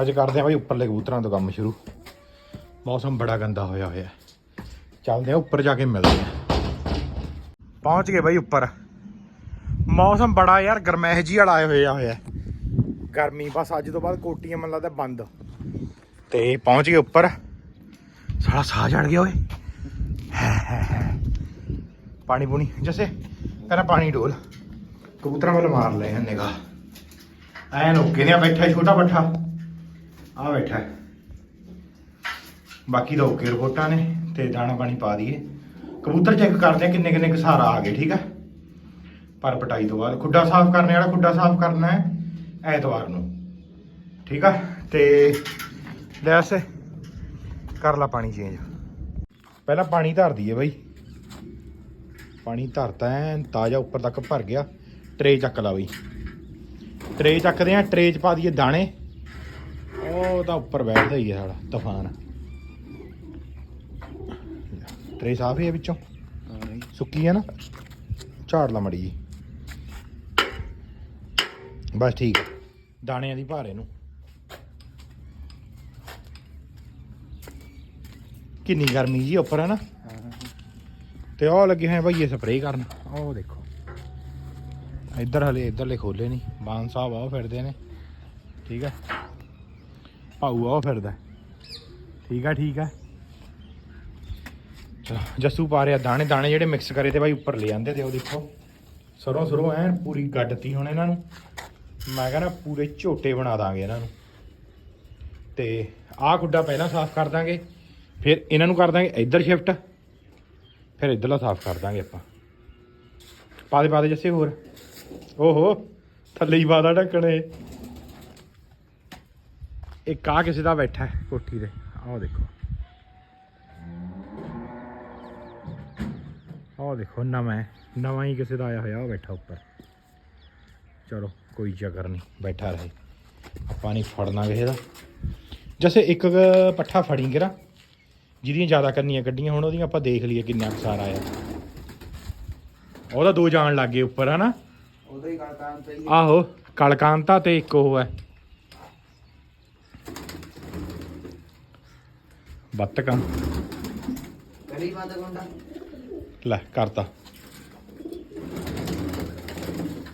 ਅੱਜ ਕਰਦੇ ਆ ਬਾਈ ਉੱਪਰਲੇ ਕਬੂਤਰਾਂ ਤੋਂ ਕੰਮ ਸ਼ੁਰੂ। ਮੌਸਮ ਬੜਾ ਗੰਦਾ ਹੋਇਆ ਹੋਇਆ ਚੱਲਦੇ ਆ ਉੱਪਰ ਜਾ ਕੇ ਮਿਲਦੇ ਆ। ਪਹੁੰਚ ਗਏ ਬਾਈ ਉੱਪਰ। ਮੌਸਮ ਬੜਾ ਯਾਰ, ਗਰਮੈਸ਼ ਜੀ ਵਾਲਾ ਆਏ ਹੋਏ ਹੋਇਆ ਗਰਮੀ ਬਸ ਅੱਜ ਤੋਂ ਬਾਅਦ ਕੋਟੀਆਂ ਮਨ ਲੱਗਦਾ ਬੰਦ। ਤੇ ਪਹੁੰਚ ਗਏ ਉੱਪਰ। ਸਾਲਾ ਸਾਹ ਚੜ ਗਿਆ ਓਏ। ਪਾਣੀ ਪੂਣੀ। ਜੱਸੇ, ਪਹਿਲਾਂ ਪਾਣੀ ਡੋਲ। ਕਬੂਤਰਾਂ ਵੱਲ ਮਾਰ ਲਏ ਨਿਗਾਹ ਐਨ ਓਕੇ ਨੇ ਬੈਠਾ ਹੈ ਛੋਟਾ ਪੱਠਾ। ਆ ਬੈਠਾ ਬਾਕੀ ਤਾਂ ਓਕੇ ਰਿਪੋਰਟਾਂ ਨੇ ਤੇ ਦਾਣਾ ਪਾਣੀ ਪਾ ਦਈਏ। ਕਬੂਤਰ ਚੈੱਕ ਕਰਦੇ ਆ ਕਿੰਨੇ ਕਿੰਨੇ ਕਸਾਰਾ ਆ ਗਏ, ਠੀਕ ਹੈ? ਪਰ ਪਟਾਈ ਤੋਂ ਬਾਅਦ ਖੁੱਡਾ ਸਾਫ਼ ਕਰਨੇ ਵਾਲਾ ਖੁੱਡਾ ਸਾਫ਼ ਕਰਨਾ ਹੈ ਐਤਵਾਰ ਨੂੰ, ਠੀਕ ਆ? ਤੇ ਲੈ ਕਰ ਲਾ ਪਾਣੀ ਚੇਂਜ ਪਹਿਲਾਂ ਪਾਣੀ ਧਰ ਦਈਏ ਬਾਈ। ਪਾਣੀ ਧਰਤਾ ਐਨ ਤਾਜ਼ਾ ਉੱਪਰ ਤੱਕ ਭਰ ਗਿਆ। ਟਰੇ ਚੱਕ ਲਾ ਬਈ। ਟਰੇ ਚੱਕਦੇ ਆ ਟਰੇ ਚ ਪਾ ਦਈਏ ਦਾਣੇ। ਉਹ ਤਾਂ ਉੱਪਰ ਬੈਠਦਾ ਹੀ ਹੈ ਸਾਡਾ ਤੂਫਾਨ। ਟਰੇ ਸਾਫ਼ ਹੀ ਹੈ ਵਿੱਚੋਂ ਸੁੱਕੀ ਹੈ ਨਾ? ਝਾੜ ਲਾ ਮੜੀ ਜੀ। ਬਸ ਠੀਕ ਹੈ। ਦਾਣਿਆਂ ਦੀ ਭਾਰੇ ਨੂੰ ਕਿੰਨੀ ਗਰਮੀ ਜੀ ਉੱਪਰ ਹੈ ਨਾ ਤੇ ਉਹ ਲੱਗੇ ਹੋਏ ਭਾਈ ਇਹ ਸਪਰੇਅ ਕਰਨ। ਉਹ ਦੇਖੋ। ਇੱਧਰ ਹਲੇ ਇੱਧਰਲੇ ਖੋਲੇ ਨਹੀਂ ਬਾਨ ਸਾਹਿਬ ਆਓ ਫਿਰਦੇ ਨੇ। ਠੀਕ ਹੈ ਭਾਊ ਆਓ ਫਿਰਦਾ। ਠੀਕ ਆ ਠੀਕ ਆ। ਚਲੋ, ਜੱਸੂ ਪਾ ਰਿਹਾ ਦਾਣੇ ਦਾਣੇ ਜਿਹੜੇ ਮਿਕਸ ਕਰੇ ਤੇ ਭਾਈ ਉੱਪਰ ਲੈ ਆਂਦੇ ਤੇ ਉਹ ਦੇਖੋ। ਸਰੋਂ ਸਰੋਂ, ਐਨ ਪੂਰੀ ਗੱਡਤੀ ਹੁਣ ਇਹਨਾਂ ਨੂੰ। ਮੈਂ ਕਹਿੰਦਾ ਪੂਰੇ ਝੋਟੇ ਬਣਾ ਦਾਂਗੇ ਇਹਨਾਂ ਨੂੰ। ਤੇ ਆਹ ਖੁੱਡਾ ਪਹਿਲਾਂ ਸਾਫ਼ ਕਰ ਦਾਂਗੇ, ਫਿਰ ਇਹਨਾਂ ਨੂੰ ਕਰ ਦਾਂਗੇ ਇੱਧਰ ਸ਼ਿਫਟ ਫਿਰ ਇੱਧਰਲਾ ਸਾਫ਼ ਕਰ ਦਾਂਗੇ ਆਪਾਂ। ਪਾ ਦੇ ਪਾ ਦੇ ਜੱਸੇ ਹੋਰ। ਓਹੋ, ਥੱਲੇ ਹੀ ਬਾਦਾ ਢੱਕਣੇ ਇੱਕ ਆ ਕਿਸੇ ਦਾ ਬੈਠਾ ਹੈ ਕੋਠੀ ਦੇ ਆਹ ਦੇਖੋ। ਆਹ ਦੇਖੋ ਨਵਾਂ। ਨਵਾਂ ਹੀ ਕਿਸੇ ਦਾ ਆਇਆ ਹੋਇਆ ਉਹ ਬੈਠਾ ਉੱਪਰ। ਚਲੋ ਕੋਈ ਚੱਕਰ ਨਹੀਂ ਬੈਠਾ ਰਹੇ। ਆਪਾਂ ਨਹੀਂ ਫੜਨਾ ਕਿਸੇ ਦਾ। ਜੈਸੇ ਇੱਕ ਪੱਠਾ ਫੜੀ ਗਿਰਾ ਜਿਹਦੀਆਂ ਜ਼ਿਆਦਾ ਕਰਨੀਆਂ ਕੱਢੀਆਂ ਹੁਣ ਉਹਦੀਆਂ ਆਪਾਂ ਦੇਖ ਲਈਏ ਕਿੰਨਾ ਕੁ ਸਾਰਾ ਆਇਆ। ਉਹਦਾ ਦੋ ਜਾਣ ਲੱਗ ਉੱਪਰ ਹਨਾ? ਉਹਦਾ ਹੀ ਗੱਲ ਕੰਮ ਤੇ ਆਹੋ ਕਲਕਾਂਤਾ ਤੇ ਇੱਕ ਉਹ ਹੈ। ਗੁੰਡਾ ਲੈ ਕਰਤਾ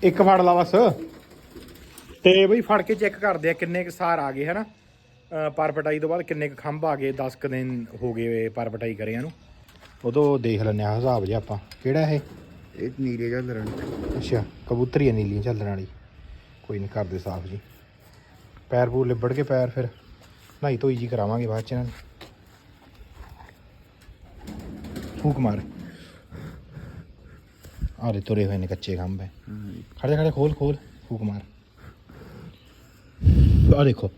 ਇੱਕ ਫੜ ਲਾ ਬਸ। ਤੇ ਬਈ ਫੜ ਕੇ ਚੈੱਕ ਕਰਦੇ ਆ ਕਿੰਨੇ ਕੁ ਸਾਰ ਆ ਗਏ ਹਨਾ? ਪਰ ਪਟਾਈ ਤੋਂ ਬਾਅਦ ਕਿੰਨੇ ਕੁ ਖੰਭ ਆ ਗਏ 10 ਕੁ ਦਿਨ ਹੋ ਗਏ ਪਰ ਪਟਾਈ ਕਰਿਆ ਨੂੰ। ਉਦੋਂ ਦੇਖ ਲੈਂਦੇ ਆ ਹਿਸਾਬ ਜਿਹਾ ਆਪਾਂ। ਕਿਹੜਾ ਇਹ? ਇਹ ਨੀਲੇ ਰਨ ਅੱਛਾ ਕਬੂਤਰੀ ਆ ਨੀਲੀ ਚੱਲਣ ਵਾਲੀ। ਕੋਈ ਨਹੀਂ ਕਰਦੇ ਸਾਫ਼ ਜੀ। ਪੈਰ ਪੂਰ ਲਿਬੜ ਕੇ ਪੈਰ ਫਿਰ। ਨਹਾਈ ਧੋਈ ਜੀ ਕਰਾਵਾਂਗੇ ਬਾਅਦ ਚ ਇਹਨਾਂ ਨੂੰ। ਫੂਕ ਮਾਰ। ਆਰੇ ਤੁਰੇ ਹੋਏ ਨੇ ਕੱਚੇ ਖੰਭ ਹੈ ਖੜੇ ਖੜੇ ਖੋਲ ਖੋਲ ਫੂਕ ਮਾਰ। ਆ ਦੇਖੋ।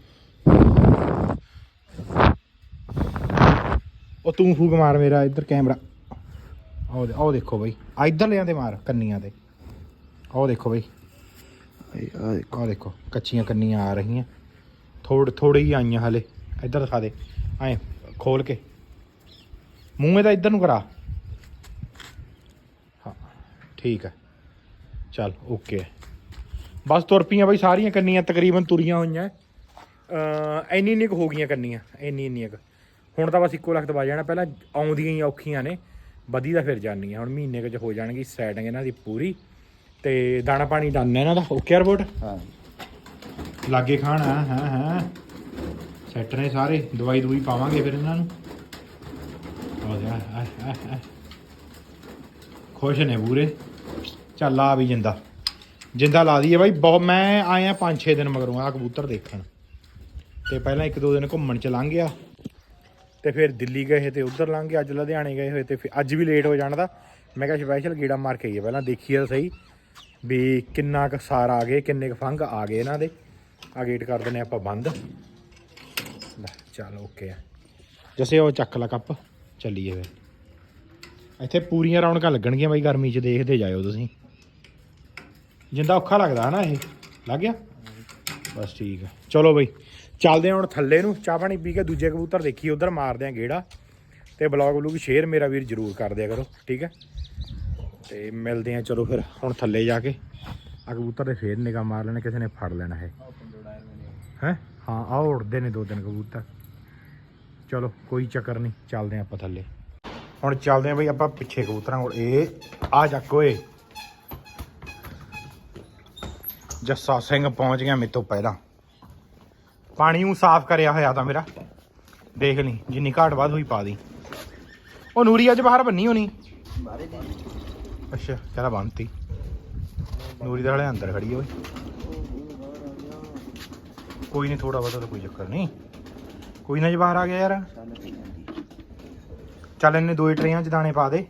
ਉਹ ਤੂੰ ਫੂਕ ਮਾਰ ਮੇਰਾ ਇੱਧਰ ਕੈਮਰਾ। ਦੇ- ਆਹ ਦੇਖੋ ਬਈ। ਆ ਇੱਧਰ ਲਿਆਂ ਤੇ ਮਾਰ ਕੰਨੀਆਂ ਤੇ ਆਹ ਦੇਖੋ ਬਈ। ਆ ਆਹ ਦੇਖੋ। ਕੱਚੀਆਂ ਕੰਨੀਆਂ ਆ ਰਹੀਆਂ। ਥੋੜ ਥੋੜੀ ਹੀ ਆਈਆਂ ਹਲੇ। ਇੱਧਰ ਦਿਖਾ ਦੇ। ਐ ਖੋਲ ਕੇ। ਮੂੰਹ ਇਹਦਾ ਇੱਧਰ ਨੂੰ ਕਰਾ। ਠੀਕ ਹੈ। ਚੱਲ ਓਕੇ ਬਸ ਤੁਰ ਪਈਆਂ ਬਈ ਸਾਰੀਆਂ ਕੰਨੀਆਂ, ਤਕਰੀਬਨ ਤੁਰੀਆਂ ਹੋਈਆਂ। ਅ ਇੰਨੀ ਇੰਨੀ ਕੁ ਹੋ ਗਈਆਂ ਕੰਨੀਆਂ, ਇੰਨੀ ਇੰਨੀਆਂ ਕੁ। ਹੁਣ ਤਾਂ ਬਸ ਇੱਕੋ ਲੱਖ ਦਬਾ ਜਾਣਾ, ਪਹਿਲਾਂ ਆਉਂਦੀਆਂ ਹੀ ਔਖੀਆਂ ਨੇ। ਵਧੀ ਤਾਂ ਫਿਰ ਜਾਣੀਆਂ ਹੁਣ ਮਹੀਨੇ ਕੁ ਚ ਹੋ ਜਾਣਗੀ ਸੈਟਿੰਗ ਇਹਨਾਂ ਦੀ ਪੂਰੀ। ਤੇ ਦਾਣਾ ਪਾਣੀ ਡਨ ਹੈ ਇਹਨਾਂ ਦਾ ਓਕੇ ਰਿਪੋਰਟ? ਹਾਂ ਲਾਗੇ ਖਾਣ, ਹਾਂ ਹਾਂ ਹਾਂ। ਸੈੱਟ ਨੇ ਸਾਰੇ, ਦਵਾਈ ਦਵਾਈ ਪਾਵਾਂਗੇ ਫਿਰ ਇਹਨਾਂ ਨੂੰ। ਆ ਜਾ ਆ ਆ ਖੁਸ਼ ਨੇ ਪੂਰੇ। ਚੱਲ ਆ ਵੀ ਜਿੰਦਾ। ਜਿੰਦਾ ਲਾ ਦਈਏ ਬਾਈ ਬਹੁਤ ਮੈਂ ਆਇਆ 5-6 ਦਿਨ ਮਗਰੋਂ ਆ ਕਬੂਤਰ ਦੇਖਣ। ਤੇ ਪਹਿਲਾਂ ਇੱਕ ਦੋ ਦਿਨ ਘੁੰਮਣ ਚ ਲੰਘ ਗਿਆ। ਤੇ ਫਿਰ ਦਿੱਲੀ ਗਏ ਤੇ ਉਧਰ ਲੰਘ ਗਏ ਅੱਜ ਲੁਧਿਆਣੇ ਗਏ ਹੋਏ ਤੇ ਫਿਰ ਅੱਜ ਵੀ ਲੇਟ ਹੋ ਜਾਣ ਦਾ। ਮੈਂ ਕਿਹਾ ਸਪੈਸ਼ਲ ਗੀੜਾ ਮਾਰ ਕੇ ਆਈਏ, ਪਹਿਲਾਂ ਦੇਖੀਏ ਤਾਂ ਸਹੀ। ਵੀ ਕਿੰਨਾ ਕੁ ਸਾਰ ਆ ਗਏ, ਕਿੰਨੇ ਕੁ ਫੰਗ ਆ ਗਏ ਇਹਨਾਂ ਦੇ। ਆ ਗੇਟ ਕਰ ਦਿੰਨੇ ਆਪਾਂ ਬੰਦ। ਲੈ, ਚੱਲ ਓਕੇ ਆ। ਜਸੇ ਉਹ ਚੱਕ ਲਾ ਕੱਪ, ਚੱਲੀਏ ਫਿਰ। ਇੱਥੇ ਪੂਰੀਆਂ ਰੌਣਕਾਂ ਲੱਗਣਗੀਆਂ ਬਾਈ, ਗਰਮੀ 'ਚ ਦੇਖਦੇ ਜਾਇਓ ਤੁਸੀਂ। ਜਿੰਦਾ ਔਖਾ ਲੱਗਦਾ ਹਨਾ ਇਹ, ਲੱਗ ਗਿਆ? ਬਸ ਠੀਕ ਹੈ ਚਲੋ ਬਈ, ਚੱਲਦੇ ਹਾਂ ਹੁਣ ਥੱਲੇ ਨੂੰ, ਚਾਹ ਪਾਣੀ ਪੀ ਕੇ ਦੂਜੇ ਕਬੂਤਰ ਦੇਖੀ ਉਧਰ ਮਾਰਦੇ ਆ ਗੇੜਾ। ਤੇ ਬਲੌਗ ਬਲੂਗ ਸ਼ੇਅਰ ਮੇਰਾ ਵੀਰ ਜਰੂਰ ਕਰ ਦਿਆ ਕਰੋ, ਠੀਕ ਹੈ ਤੇ ਮਿਲਦੇ ਆ ਚਲੋ ਫਿਰ ਹੁਣ ਥੱਲੇ ਜਾ ਕੇ। ਆ ਕਬੂਤਰ ਦੇ ਫੇਰ ਨਿਗਾਹ ਮਾਰ ਲੈਣਾ, ਕਿਸੇ ਨੇ ਫੜ ਲੈਣਾ ਹੈ ਹੈ? ਹਾਂ ਆ ਉੜਦੇ ਨੇ ਦੋ ਦਿਨ ਕਬੂਤਰ। ਚਲੋ, ਕੋਈ ਚੱਕਰ ਨਹੀਂ, ਚੱਲਦੇ ਹਾਂ ਆਪਾਂ ਥੱਲੇ। ਹੁਣ ਚੱਲਦੇ ਆਂ ਬਈ ਆਪਾਂ ਪਿੱਛੇ ਕਬੂਤਰਾਂ ਕੋਲ। ਇਹ ਆ ਚੱਕ ਓਏ। ਜੱਸਾ ਸਿੰਘ ਪਹੁੰਚ ਗਿਆ ਮੇਰੇ ਤੋਂ ਪਹਿਲਾਂ। ਪਾਣੀ ਨੂੰ ਸਾਫ਼ ਕਰਿਆ ਹੋਇਆ ਤਾਂ ਮੇਰਾ। ਦੇਖ ਲਈ, ਜਿੰਨੀ ਘਾਟ ਬਾਅਦ ਹੋਈ ਪਾ ਦੀ। ਉਹ ਨੂਰੀ ਅੱਜ ਬਾਹਰ ਬੰਨੀ ਹੋਣੀ। ਅੱਛਾ, ਚਲਾ ਬੰਨਤੀ। ਨੂਰੀ ਦੇ ਹਲੇ ਅੰਦਰ ਖੜੀ ਆ ਓਏ। ਕੋਈ ਨਹੀਂ ਥੋੜਾ ਬਹੁਤਾ ਤਾਂ ਕੋਈ ਚੱਕਰ ਨਹੀਂ ਕੋਈ ਨਾ ਜੇ ਬਾਹਰ ਆ ਗਿਆ ਯਾਰ। ਚੱਲ ਇਹਨੇ ਦੋ ਹੀ ਟਰੇਆਂ 'ਚ ਦਾਣੇ ਪਾ ਦੇ।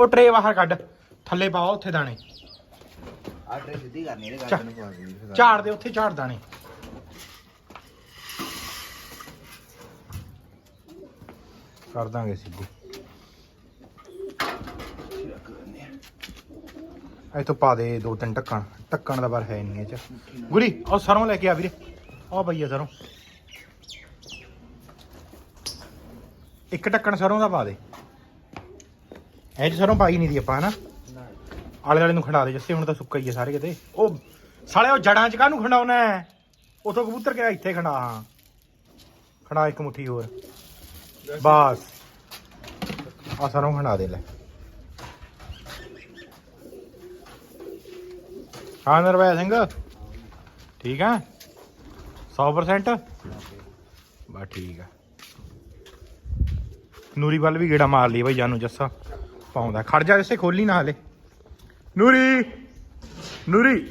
ਉਹ ਟਰੇ ਬਾਹਰ ਕੱਢ ਥੱਲੇ ਪਾ ਉੱਥੇ ਦਾਣੇ। ਆ ਟਰੇ ਸਿੱਧੀ ਕਰਨੀ ਇਹਦੇ ਚੱਲ। ਗੱਲ ਨੂੰ ਪਾ ਦੇ ਝਾੜ ਦੇ ਉੱਥੇ ਝਾੜ ਦਾਣੇ। ਕਰ ਦਾਂਗੇ ਸਿੱਧੀ। ਇੱਥੋਂ ਪਾ ਦੇ ਦੋ ਤਿੰਨ ਢੱਕਣ। ਢੱਕਣ ਦਾ ਬਰ ਹੈ ਨਹੀਂ ਇਹ ਚ। ਗੁਰੀ ਉਹ ਸਰੋਂ ਲੈ ਕੇ ਆ ਵੀਰੇ। ਆ ਪਈਆ ਸਰੋਂ। ਇੱਕ ਢੱਕਣ ਸਰੋਂ ਦਾ ਪਾ ਦੇ। ਇਹ ਚ ਸਰੋਂ ਪਾਈ ਨਹੀਂ ਦੀ ਆਪਾਂ, ਹਨਾ? ਆਲੇ ਵਾਲੇ ਨੂੰ ਖੰਡਾ ਦੇ, ਜੱਸੇ ਹੁਣ ਤਾਂ ਸੁੱਕਾ ਹੀ ਹੈ ਸਾਰੇ ਕਿਤੇ। ਉਹ ਸਾਲੇ ਉਹ ਜੜਾਂ ਚ ਕਾਹਨੂੰ ਖੰਡਾਉਣਾ ਉਥੋਂ ਕਬੂਤਰ ਕਿਹਾ ਇੱਥੇ ਖੰਡਾ, ਹਾਂ। ਖੰਡਾ ਇੱਕ ਮੁੱਠੀ ਹੋਰ। ਬਸ। ਆ ਸਰੋਂ ਖੰਡਾ ਦੇ ਲੈ। ਹਾਂ ਨਰਵੈ ਸਿੰਘ। ਠੀਕ ਹੈ? 100% ਬਸ ਠੀਕ ਆ ਨੂਰੀ ਵੱਲ ਵੀ ਗੇੜਾ ਮਾਰ ਲਈ ਬਾਈ ਜਾਨੂੰ ਜੱਸਾ। ਪਾਉਂਦਾ। ਖੜ ਜਾ ਜੱਸੇ, ਖੋਲੀ ਨਾ ਹਲੇ। ਨੂਰੀ! ਨੂਰੀ!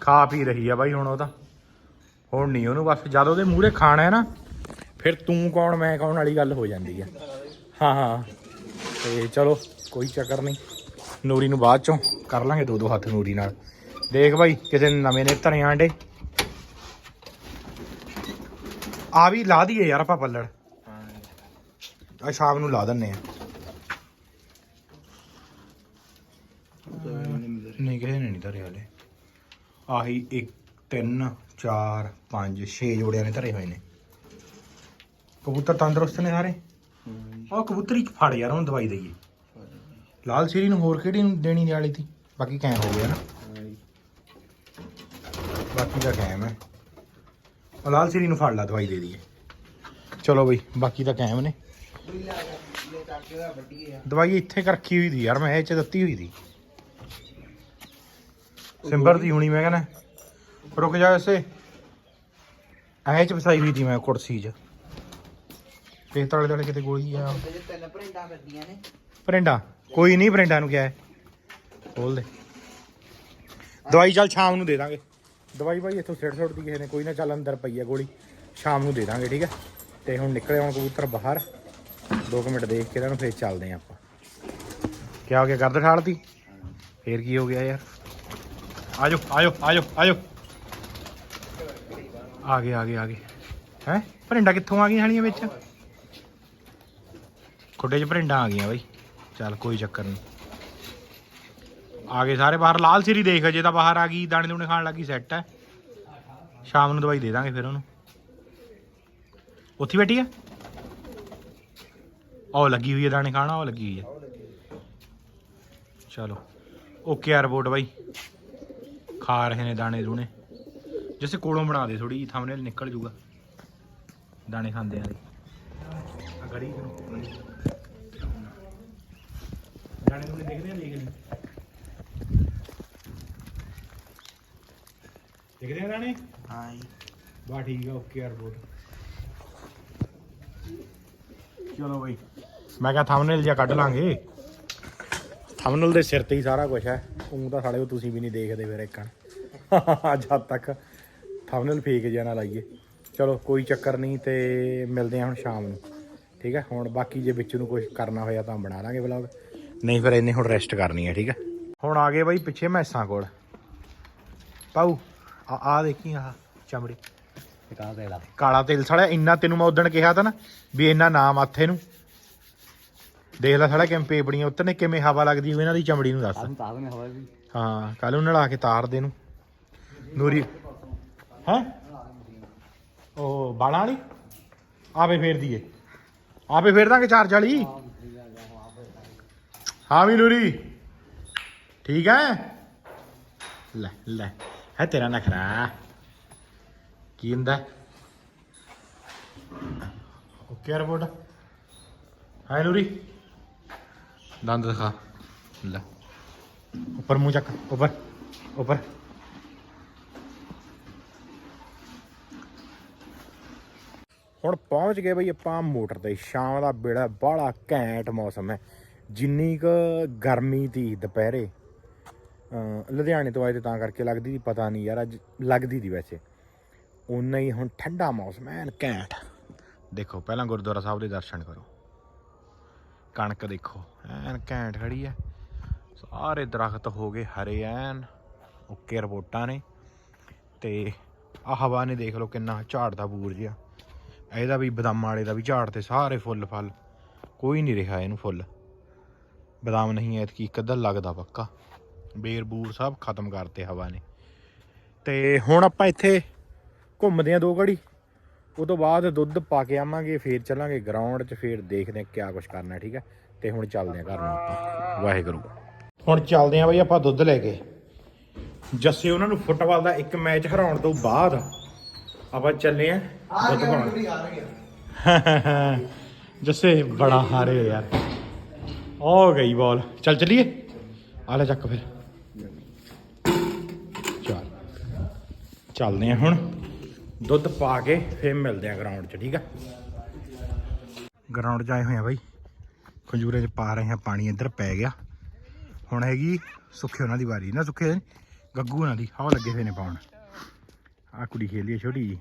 ਖਾ ਪੀ ਰਹੀ ਆ ਬਾਈ ਹੁਣ ਉਹ ਤਾਂ। ਹੁਣ ਨਹੀਂ ਉਹਨੂੰ ਬਸ ਜਦ ਉਹਦੇ ਮੂਹਰੇ ਖਾਣਾ ਹੈ ਨਾ, ਫਿਰ ਤੂੰ ਕੌਣ, ਮੈਂ ਕੌਣ ਵਾਲੀ ਗੱਲ ਹੋ ਜਾਂਦੀ ਆ। ਹਾਂ ਹਾਂ। ਤੇ ਚਲੋ, ਕੋਈ ਚੱਕਰ ਨਹੀਂ। ਨੂਰੀ ਨੂੰ ਬਾਅਦ ਚੋਂ ਕਰ ਲਾਂਗੇ ਦੋ ਦੋ ਹੱਥ ਨੂਰੀ ਨਾਲ। ਦੇਖ ਬਾਈ, ਕਿਸੇ ਨਵੇਂ ਨੇ ਧਰੇ ਆਂਡੇ। ਆ ਵੀ ਲਾ ਦਈਏ ਯਾਰ ਆਪਾਂ ਪੱਲੜ। ਆ ਸ਼ਾਮ ਨੂੰ ਲਾ ਦਿੰਨੇ ਆ। ਨਹੀਂ, ਕਿਸੇ ਨੇ ਨਹੀਂ ਧਰੇ ਹਲੇ। ਆਹੀ 1 3 4 5 6 ਜੋੜਿਆਂ ਨੇ ਧਰੇ ਹੋਏ ਨੇ। ਕਬੂਤਰ ਤੰਦਰੁਸਤ ਨੇ ਸਾਰੇ? ਆਹ ਕਬੂਤਰੀ ਫੜ ਯਾਰ ਹੁਣ ਦਵਾਈ ਦਈਏ। ਲਾਲ ਸੀਰੀ ਨੂੰ ਹੋਰ ਕਿਹੜੀ ਨੂੰ ਦੇਣੀ ਵਾਲੀ ਤੀ ਬਾਕੀ ਕੈਮ ਹੋ ਗਿਆ ਨਾ। ਬਾਕੀ ਦਾ ਕੈਮ ਹੈ। ਉਹ ਲਾਲ ਸੀਰੀ ਨੂੰ ਫੜ ਲਾ, ਦਵਾਈ ਦੇ ਦਈਏ। ਚਲੋ ਬਈ, ਬਾਕੀ ਤਾਂ ਕੈਮ ਨੇ। ਦਵਾਈ ਇੱਥੇ ਕਰ ਰੱਖੀ ਹੋਈ ਦੀ ਯਾਰ, ਮੈਂ ਇਹ ਚ ਦਿੱਤੀ ਹੋਈ ਦੀ। ਸਿੰਬਰ ਦੀ ਹੁਣੀ, ਮੈਂ ਕਹਿੰਦਾ। ਰੁਕ ਜਾ ਐਸੇ ਐ ਚ ਫਸਾਈ ਹੋਈ ਦੀ ਮੈਂ ਕੁਰਸੀ 'ਚ। ਤੇ ਤਲੇ ਤਲੇ ਕਿਤੇ ਗੋਲੀ ਆ। ਤਿੰਨ ਪ੍ਰਿੰਟਾਂ ਕੱਢੀਆਂ ਨੇ ਪਰਿੰਡਾ, ਕੋਈ ਨਹੀਂ, ਪਰਿੰਡਾ ਨੂੰ ਕਿਹਾ। ਹੈ ਖੋਲ ਦੇ। ਦਵਾਈ ਚੱਲ ਸ਼ਾਮ ਨੂੰ ਦੇ ਦਾਂਗੇ। ਦਵਾਈ ਭਾਈ ਇੱਥੋਂ ਸਿਰ ਸੁੱਟ ਕਿਸੇ ਨੇ, ਕੋਈ ਨਾ ਚੱਲ ਅੰਦਰ ਪਈ ਆ ਗੋਲੀ। ਸ਼ਾਮ ਨੂੰ ਦੇ ਦਾਂਗੇ, ਠੀਕ ਹੈ ਤੇ ਹੁਣ ਨਿਕਲੇ ਹੁਣ ਕਬੂਤਰ ਬਾਹਰ। 2 ਮਿੰਟ ਦੇਖ ਕੇ ਇਹਨਾਂ ਨੂੰ ਫੇਰ ਚੱਲਦੇ ਆਂ ਆਪਾਂ। ਕੀ ਹੋ ਗਿਆ? ਗਰਦ ਠਾਲਤੀ ਫੇਰ ਕੀ ਹੋ ਗਿਆ ਯਾਰ? ਆਜੋ ਆਜੋ ਆਜੋ ਆਜੋ। ਆ ਗਏ ਆ ਗਏ ਆ ਗਏ। ਹੈ? ਪਰਿੰਡਾ ਕਿੱਥੋਂ ਆ ਗਈਆਂ ਹਲੀਆਂ ਵਿੱਚ? ਖੁੱਡੇ 'ਚ ਪਰਿੰਡਾਂ ਆ ਗਈਆਂ ਬਈ। ਚੱਲ ਕੋਈ ਚੱਕਰ ਨਹੀਂ। ਆ ਗਏ ਸਾਰੇ ਬਾਹਰ। ਲਾਲ ਸਿਰੀ ਦੇਖ ਜੇ ਤਾਂ ਬਾਹਰ ਆ ਗਈ। ਦਾਣੇ ਦੂਣੇ ਖਾਣ ਲੱਗੀ ਸੈੱਟ ਹੈ। ਸ਼ਾਮ ਨੂੰ ਦਵਾਈ ਦੇ ਦਾਂਗੇ ਫਿਰ ਉਹਨੂੰ। ਉੱਥੇ ਬੈਠੀ ਆ? ਉਹ ਲੱਗੀ ਹੋਈ ਹੈ ਦਾਣੇ ਖਾਣਾ ਉਹ ਲੱਗੀ ਹੋਈ ਹੈ। ਚਲੋ ਓਕੇ ਆ ਰਿਪੋਰਟ ਬਾਈ। ਖਾ ਰਹੇ ਨੇ ਦਾਣੇ ਦੂਣੇ। ਜਿਵੇਂ ਕੋਲੋਂ ਬਣਾ ਦੇ ਥੋੜੀ ਥੰਬਨੇਲ ਨਿਕਲ ਜੂਗਾ। ਦਾਣੇ ਖਾਂਦੇ ਆ ਦੀ ਆ ਗੜੀ ਨੂੰ ਦਾਣੇ ਦੂਣੇ ਦੇਖਦੇ ਆ ਦੇਖ ਲਈ ਦੇਖਦੇ ਆ ਦਾਣੇ? ਹਾਂ ਜੀ। ਬਾ ਠੀਕ ਆ ਓਕੇ ਆ ਰਿਪੋਰਟ ਚਲੋ ਬਈ। ਮੈਂ ਕਿਹਾ ਥੰਬਨੇਲ ਜਿਹਾ ਕੱਢ ਲਾਂਗੇ। ਥੰਬਨੇਲ ਦੇ ਸਿਰ ਤੇ ਹੀ ਸਾਰਾ ਕੁਝ ਹੈ। ਉਹ ਤਾਂ ਸਾਲੇ ਤੁਸੀਂ ਵੀ ਨਹੀਂ ਦੇਖਦੇ ਫਿਰ ਇੱਕਣ ਜਦ ਤੱਕ ਥੰਬਨੇਲ ਫੇਕ ਜਿਹਾ ਨਾ ਲਾਈਏ। ਚਲੋ ਕੋਈ ਚੱਕਰ ਨਹੀਂ ਤੇ ਮਿਲਦੇ ਹਾਂ ਹੁਣ ਸ਼ਾਮ ਨੂੰ। ਠੀਕ ਹੈ? ਹੁਣ ਬਾਕੀ ਜੇ ਵਿੱਚ ਨੂੰ ਕੁਝ ਕਰਨਾ ਹੋਇਆ ਤਾਂ ਬਣਾ ਲਾਂਗੇ ਵਲੌਗ ਨਹੀਂ ਫਿਰ ਇਹਨੇ ਹੁਣ ਰੈਸਟ ਕਰਨੀ ਹੈ ਠੀਕ ਹੈ? ਹੁਣ ਆ ਗਏ ਬਾਈ ਪਿੱਛੇ ਮੈਸਾਂ ਕੋਲ। ਪਾਉ ਆ ਆ ਦੇਖੀ ਆ ਚਮੜੀ। ਟਿਕਾ ਦੇ ਲਾ ਕਾਲਾ ਤੇਲ ਸਾਲਿਆ ਇੰਨਾ ਤੈਨੂੰ ਮੈਂ ਉਦਣ ਕਿਹਾ ਤਾਂ ਨਾ ਵੀ ਇੰਨਾ ਨਾ ਮਾਥੇ ਨੂੰ। ਦੇਖ ਲੈ ਸਾਲਿਆ ਕਿਵੇਂ ਪੇਪੜੀਆਂ ਉੱਤੇ ਨੇ ਕਿਵੇਂ ਹਵਾ ਲੱਗਦੀ ਹੋਈ ਇਹਨਾਂ ਦੀ ਚਮੜੀ ਨੂੰ ਦੱਸ। ਤਾਂ ਨੇ ਹਵਾ ਵੀ। ਹਾਂ ਕੱਲ ਨੂੰ ਨਲਾ ਕੇ ਤਾਰ ਦੇ ਨੂੰ ਨੂਰੀ ਹੈ? ਉਹ ਬਾਲਾਂ ਵਾਲੀ? ਆਪੇ ਫੇਰ ਦਈਏ ਆਪੇ ਫੇਰ ਦਾਂਗੇ ਚਾਰਜ ਵਾਲੀ ਹਾਂ ਵੀ ਨੂਰੀ। ਠੀਕ ਹੈ? ਲੈ ਲੈ। ਹੈ ਤੇਰਾ ਨਖਰਾ। ਕੀ ਹੁੰਦਾ? Okay report. ਹਾਏ ਨੂਰੀ। ਦੰਦ ਦਿਖਾ। ਲੈ। ਉੱਪਰ ਮੂੰਹ ਚੱਕ, ਉੱਪਰ ਉੱਪਰ। ਹੁਣ ਪਹੁੰਚ ਗਏ ਬਈ ਆਪਾਂ ਮੋਟਰ ਤੇ। ਸ਼ਾਮ ਦਾ ਬੇੜਾ ਬਾਹਲਾ ਘੈਂਟ ਮੌਸਮ ਹੈ। ਜਿੰਨੀ ਕੁ ਗਰਮੀ ਤੀ ਦੁਪਹਿਰੇ ਲੁਧਿਆਣੇ ਤੋਂ ਆਏ ਤੇ ਤਾਂ ਕਰਕੇ ਲੱਗਦੀ ਸੀ ਪਤਾ ਨਹੀਂ ਯਾਰ, ਅੱਜ ਲੱਗਦੀ ਸੀ ਵੈਸੇ। ਉਨਾ ਹੀ ਹੁਣ ਠੰਡਾ ਮੌਸਮ ਐਨ ਘੈਂਟ। ਦੇਖੋ, ਪਹਿਲਾਂ ਗੁਰਦੁਆਰਾ ਸਾਹਿਬ ਦੇ ਦਰਸ਼ਨ ਕਰੋ। ਕਣਕ ਦੇਖੋ, ਐਨ ਘੈਂਟ ਖੜੀ ਹੈ ਸਾਰੇ ਦਰਖਤ ਹੋ ਗਏ ਹਰੇ ਐਨ ਓਕੇ ਰਿਪੋਰਟਾਂ ਨੇ। ਤੇ ਆ ਹਵਾ ਨੇ ਦੇਖ ਲਓ ਕਿੰਨਾ ਝਾੜਦਾ ਬੂਰ ਜਿਹਾ। ਇਹਦਾ ਵੀ ਬਦਾਮਾਂ ਵਾਲੇ ਦਾ ਵੀ ਝਾੜ ਤੇ ਸਾਰੇ ਫੁੱਲ ਫਲ। ਕੋਈ ਨਹੀਂ ਰਿਹਾ ਇਹਨੂੰ ਫੁੱਲ। ਬਦਾਮ ਨਹੀਂ, ਐਤਕੀ ਇੱਕ ਅੱਧਾ ਲੱਗਦਾ ਪੱਕਾ। ਬੇਰ ਬੂਰ ਸਭ ਖਤਮ ਕਰਤੇ ਹਵਾ ਨੇ। ਤੇ ਹੁਣ ਆਪਾਂ ਇੱਥੇ ਘੁੰਮਦੇ ਆਂ ਦੋ ਘੜੀ। ਉਹ ਤੋਂ ਬਾਅਦ ਦੁੱਧ ਪਾ ਕੇ ਆਵਾਂਗੇ ਫੇਰ ਚੱਲਾਂਗੇ ਗਰਾਊਂਡ 'ਚ ਫੇਰ ਦੇਖਦੇ ਆਂ ਕਿਆ ਕੁਝ ਕਰਨਾ ਠੀਕ ਹੈ? ਤੇ ਹੁਣ ਚੱਲਦੇ ਆਂ ਘਰ ਨੂੰ ਆਪਾਂ। ਵਾਹਿਗੁਰੂ। ਹੁਣ ਚੱਲਦੇ ਆਂ ਬਈ ਆਪਾਂ ਦੁੱਧ ਲੈ ਕੇ। ਜੱਸੇ ਉਹਨਾਂ ਨੂੰ ਫੁੱਟਬਾਲ ਦਾ ਇੱਕ ਮੈਚ ਹਰਾਉਣ ਤੋਂ ਬਾਅਦ ਆਪਾਂ ਚੱਲੇ ਆਂ ਦੁੱਧ ਪਾਉਣ। ਜੱਸੇ ਬੜਾ ਹਾਰੇ ਯਾਰ। ਹੋ ਗਈ ਬਾਲ ਚੱਲ ਚੱਲੀਏ? ਆ ਲੈ ਚੱਕ ਫਿਰ। ਚੱਲ। ਚੱਲਦੇ ਆ ਹੁਣ। ਦੁੱਧ ਪਾ ਕੇ ਫੇਰ ਮਿਲਦੇ ਆ ਗਰਾਊਂਡ 'ਚ, ਠੀਕ ਆ? ਗਰਾਊਂਡ 'ਚ ਆਏ ਹੋਏ ਆ ਬਾਈ। ਖੰਜੂਰੇ 'ਚ ਪਾ ਰਹੇ ਆ, ਪਾਣੀ ਇੱਧਰ ਪੈ ਗਿਆ। ਹੁਣ ਹੈਗੀ ਸੁੱਖੇ ਉਹਨਾਂ ਦੀ ਵਾਰੀ। ਨਾ ਸੁੱਖੇ ਗੱਗੂ ਉਹਨਾਂ ਦੀ। ਹਵਾ ਲੱਗੇ ਹੋਏ ਨੇ ਪਾਉਣ। ਆ ਕੁੜੀ ਖੇਲੀ ਹੈ ਛੋਟੀ ਜੀ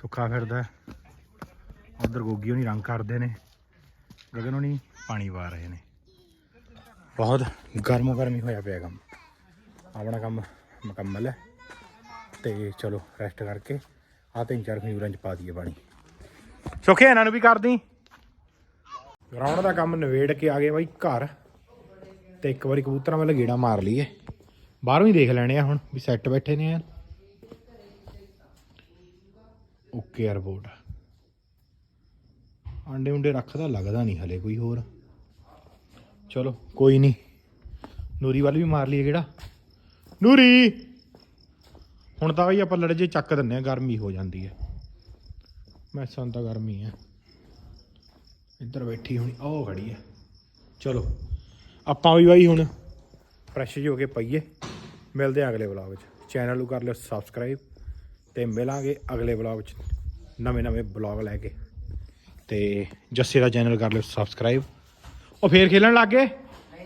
ਸੁੱਖਾ ਫਿਰਦਾ। ਉਧਰ ਗੋਗੀ ਹੋਣੀ ਰੰਗ ਕਰਦੇ ਨੇ। ਗਗਨ ਹੋਣੀ ਪਾਣੀ ਪਾ ਰਹੇ ਨੇ। ਬਹੁਤ ਗਰਮੋ ਗਰਮੀ ਹੋਇਆ ਪਿਆ ਕੰਮ। ਆਪਣਾ ਕੰਮ ਮੁਕੰਮਲ ਹੈ। ਤੇ ਚਲੋ ਰੈਸਟ ਕਰਕੇ ਆ ਤਿੰਨ ਚਾਰ ਖਜੂਰਾਂ ਚ ਪਾ ਦਈਏ ਪਾਣੀ। ਸੁੱਖੇ ਇਹਨਾਂ ਨੂੰ ਵੀ ਕਰ ਦੀ ਗਰਾਊਂਡ ਦਾ ਕੰਮ ਨਵੇੜ ਕੇ ਆ ਗਏ ਬਾਈ ਘਰ ਤੇ ਇੱਕ ਵਾਰੀ ਕਬੂਤਰਾਂ ਵੱਲ ਗੇੜਾ ਮਾਰ ਲਈਏ। ਬਾਹਰੋਂ ਹੀ ਦੇਖ ਲੈਣੇ ਆ ਹੁਣ ਵੀ ਸੈੱਟ ਬੈਠੇ ਨੇ ਯਾਰ ਓਕੇ 에어ਪੋਰਟ ਆਂਡੇ ਉਂਡੇ ਰੱਖਦਾ ਲੱਗਦਾ ਨਹੀਂ ਹਲੇ ਕੋਈ ਹੋਰ। ਚਲੋ ਕੋਈ ਨਹੀਂ। ਨੂਰੀ ਵੱਲ ਵੀ ਮਾਰ ਲਈਏ ਕਿਹੜਾ ਨੂਰੀ! ਹੁਣ ਤਾਂ ਬਈ ਆਪਾਂ ਲੜੇ ਜੇ ਚੱਕ ਦਿੰਨੇ ਆ ਗਰਮੀ ਹੋ ਜਾਂਦੀ ਹੈ। ਮੈਸਾਂ ਤਾਂ ਗਰਮੀ ਹੈ। ਇੱਧਰ ਬੈਠੀ ਹੋਣੀ ਉਹ ਖੜੀ ਹੈ। ਚਲੋ ਆਪਾਂ ਵੀ ਬਾਈ ਹੁਣ ਫਰੈਸ਼ ਹੋ ਕੇ ਪਈਏ। ਮਿਲਦੇ ਆ ਅਗਲੇ ਵਲੌਗ 'ਚ। ਚੈਨਲ ਨੂੰ ਕਰ ਲਿਓ ਸਬਸਕ੍ਰਾਈਬ ਤੇ ਮਿਲਾਂਗੇ ਅਗਲੇ ਵਲੌਗ 'ਚ ਨਵੇਂ ਨਵੇਂ ਵਲੌਗ ਲੈ ਕੇ। ਤੇ ਜੱਸੇ ਦਾ ਚੈਨਲ ਕਰ ਲਿਓ ਸਬਸਕ੍ਰਾਈਬ ਉਹ ਫੇਰ ਖੇਲਣ ਲੱਗ ਗਏ?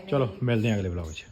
ਚਲੋ ਮਿਲਦੇ ਆ ਅਗਲੇ ਵਲੌਗ 'ਚ।